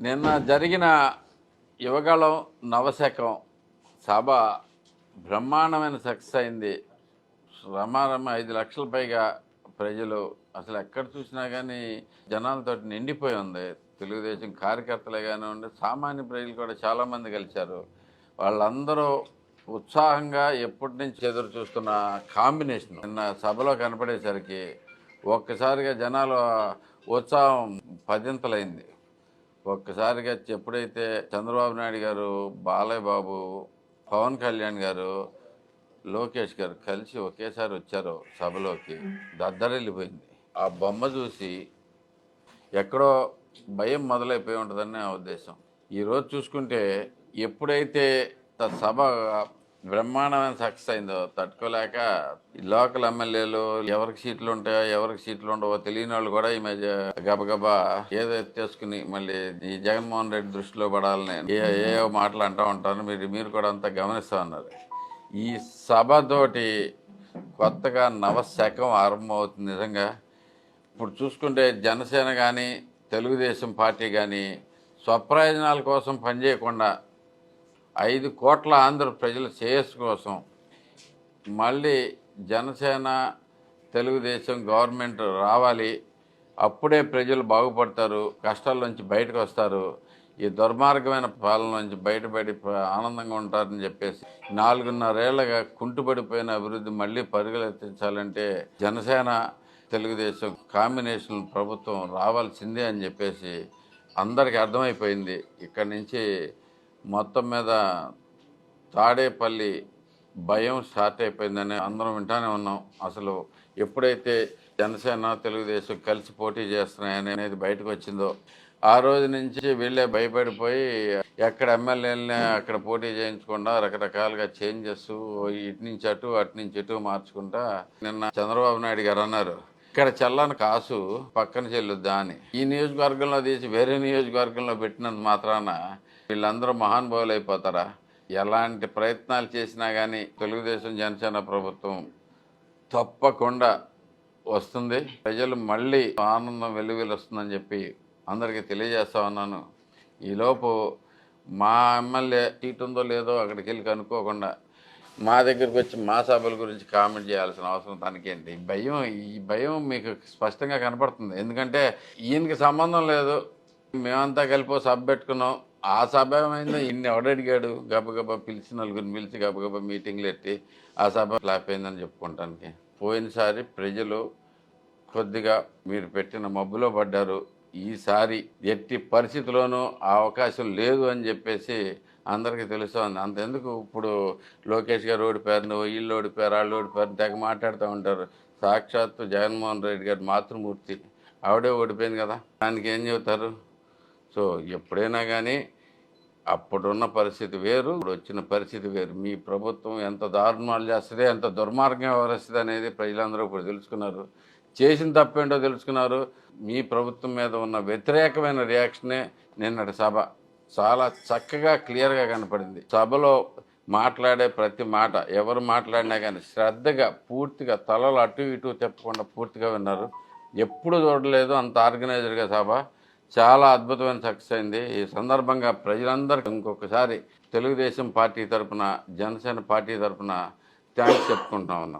నిన్న జరిగిన యువగళం నవశకం. సభ బ్రహ్మాండమైన సక్సెస్ అయింది. రమారమ ఐదు లక్షల పైగా ప్రజలు అసలు ఎక్కడ చూసినా కానీ జనాలతో నిండిపోయి ఉంది. తెలుగుదేశం కార్యకర్తలే కానివ్వండి సామాన్య ప్రజలు కూడా చాలామంది కలిశారు. వాళ్ళందరూ ఉత్సాహంగా ఎప్పటి నుంచి ఎదురు చూస్తున్న కాంబినేషన్ నిన్న సభలో కనపడేసరికి ఒక్కసారిగా జనాల ఉత్సాహం పదింతలైంది. ఒక్కసారిగా ఎప్పుడైతే చంద్రబాబు నాయుడు గారు బాలయ్య బాబు పవన్ కళ్యాణ్ గారు లోకేష్ గారు కలిసి ఒకేసారి వచ్చారు సభలోకి. దద్దరెళ్ళిపోయింది ఆ బొమ్మ చూసి ఎక్కడో భయం మొదలైపోయి ఉంటుందని నా ఉద్దేశం ఈరోజు చూసుకుంటే ఎప్పుడైతే సభ బ్రహ్మాండమైన సక్సెస్ అయిందో తట్టుకోలేక ఈ లోకల్ ఎమ్మెల్యేలు ఎవరికి సీట్లు ఉంటాయో ఎవరికి సీట్లు ఉండవో తెలియని వాళ్ళు కూడా ఈ మధ్య గబగబా ఏదో చేసుకుని మళ్ళీ ఈ జగన్మోహన్ రెడ్డి దృష్టిలో పడాలని ఏ ఏవో మాటలు అంటూ ఉంటాను మీరు మీరు కూడా అంతా గమనిస్తూ ఉన్నారు. ఈ సభతోటి కొత్తగా నవశకం ఆరంభమవుతుంది నిజంగా. ఇప్పుడు చూసుకుంటే జనసేన కానీ తెలుగుదేశం పార్టీ కానీ స్వప్రయోజనాల కోసం పనిచేయకుండా ఐదు కోట్ల ఆంధ్ర ప్రజల శ్రేయస్సు కోసం మళ్ళీ జనసేన తెలుగుదేశం గవర్నమెంట్ రావాలి. అప్పుడే ప్రజలు బాగుపడతారు కష్టాల నుంచి బయటకు వస్తారు. ఈ దుర్మార్గమైన పాలన నుంచి బయటపడి ఆనందంగా ఉంటారని చెప్పేసి నాలుగున్నరేళ్ళగా కుంటుపడిపోయిన అభివృద్ధి మళ్ళీ పరుగులెత్తించాలంటే జనసేన తెలుగుదేశం కాంబినేషన్ ప్రభుత్వం రావాల్సిందే అని చెప్పేసి అందరికీ అర్థమైపోయింది. ఇక్కడి నుంచి మొత్తం మీద తాడేపల్లి భయం స్టార్ట్ అయిపోయిందని అందరం వింటానే ఉన్నాం. అసలు ఎప్పుడైతే జనసేన తెలుగుదేశం కలిసి పోటీ చేస్తున్నాయని అనేది బయటకు వచ్చిందో ఆ రోజు నుంచి వీళ్ళే భయపడిపోయి ఎక్కడ ఎమ్మెల్యేలని అక్కడ పోటీ చేయించకుండా రకరకాలుగా చేంజెస్ ఇటు నుంచి అటు అటు నుంచి ఇటు మార్చుకుంటా నిన్న చంద్రబాబు నాయుడు గారు అన్నారు. ఇక్కడ చల్లని కాసు పక్కన చెల్లుద్దా అని. ఈ నియోజకవర్గంలో తీసి వేరే నియోజకవర్గంలో పెట్టినంత మాత్రాన వీళ్ళందరూ మహానుభావులు అయిపోతారా ఎలాంటి ప్రయత్నాలు చేసినా కానీ తెలుగుదేశం జనసేన ప్రభుత్వం తప్పకుండా వస్తుంది. ప్రజలు మళ్ళీ ఆనందం వెలువెలు వస్తుందని చెప్పి అందరికీ తెలియజేస్తా ఉన్నాను. ఈలోపు మా ఎమ్మెల్యే సీట్ ఉందో లేదో అక్కడికి వెళ్ళి కనుక్కోకుండా మా దగ్గరికి వచ్చి మా సభల గురించి కామెంట్ చేయాల్సిన అవసరం తనకేంటి? భయం ఈ భయం మీకు స్పష్టంగా కనపడుతుంది. ఎందుకంటే ఈయనకి సంబంధం లేదు. మేమంతా కలిపి సభ పెట్టుకున్నాం. ఆ సభ ఏమైందో ఇన్ని ఎవడడిగాడు? గబగబా పిలిచి నలుగురిని పిలిచి గబగబా మీటింగ్లు ఎట్టి ఆ సభ ఫ్లాప్ అయిందని చెప్పుకుంటానికి. పోయినసారి ప్రజలు కొద్దిగా మీరు పెట్టిన మబ్బులో పడ్డారు. ఈసారి ఎట్టి పరిస్థితిలోనూ ఆ అవకాశం లేదు అని చెప్పేసి అందరికీ తెలుస్తుంది. అంతెందుకు? ఇప్పుడు లోకేష్ గారు ఓడిపోయారు నువ్వు వీళ్ళు ఓడిపోయారు వాళ్ళు ఓడిపోయారు తెగ మాట్లాడుతూ ఉంటారు. సాక్షాత్తు జగన్మోహన్ రెడ్డి గారు మాతృమూర్తి. ఆవిడే ఓడిపోయింది కదా? దానికి ఏం చెబుతారు? సో ఎప్పుడైనా కానీ అప్పుడున్న పరిస్థితి వేరు ఇప్పుడు వచ్చిన పరిస్థితి వేరు. మీ ప్రభుత్వం ఎంత దారుణాలు చేస్తుంది ఎంత దుర్మార్గం వ్యవహరిస్తుంది అనేది ప్రజలందరూ ఇప్పుడు తెలుసుకున్నారు. చేసిన తప్పేంటో తెలుసుకున్నారు. మీ ప్రభుత్వం మీద ఉన్న వ్యతిరేకమైన రియాక్షనే నిన్నటి సభ చాలా చక్కగా క్లియర్గా కనపడింది. సభలో మాట్లాడే ప్రతి మాట ఎవరు మాట్లాడినా కానీ శ్రద్ధగా పూర్తిగా తలలు అటు ఇటు తిప్పకుండా పూర్తిగా విన్నారు. ఎప్పుడు చూడలేదు అంత ఆర్గనైజర్గా సభ. చాలా అద్భుతమైన సక్సెస్ అయింది. ఈ సందర్భంగా ప్రజలందరికీ ఇంకొకసారి తెలుగుదేశం పార్టీ తరపున జనసేన పార్టీ తరపున థ్యాంక్స్ చెప్పుకుంటా ఉన్నాం.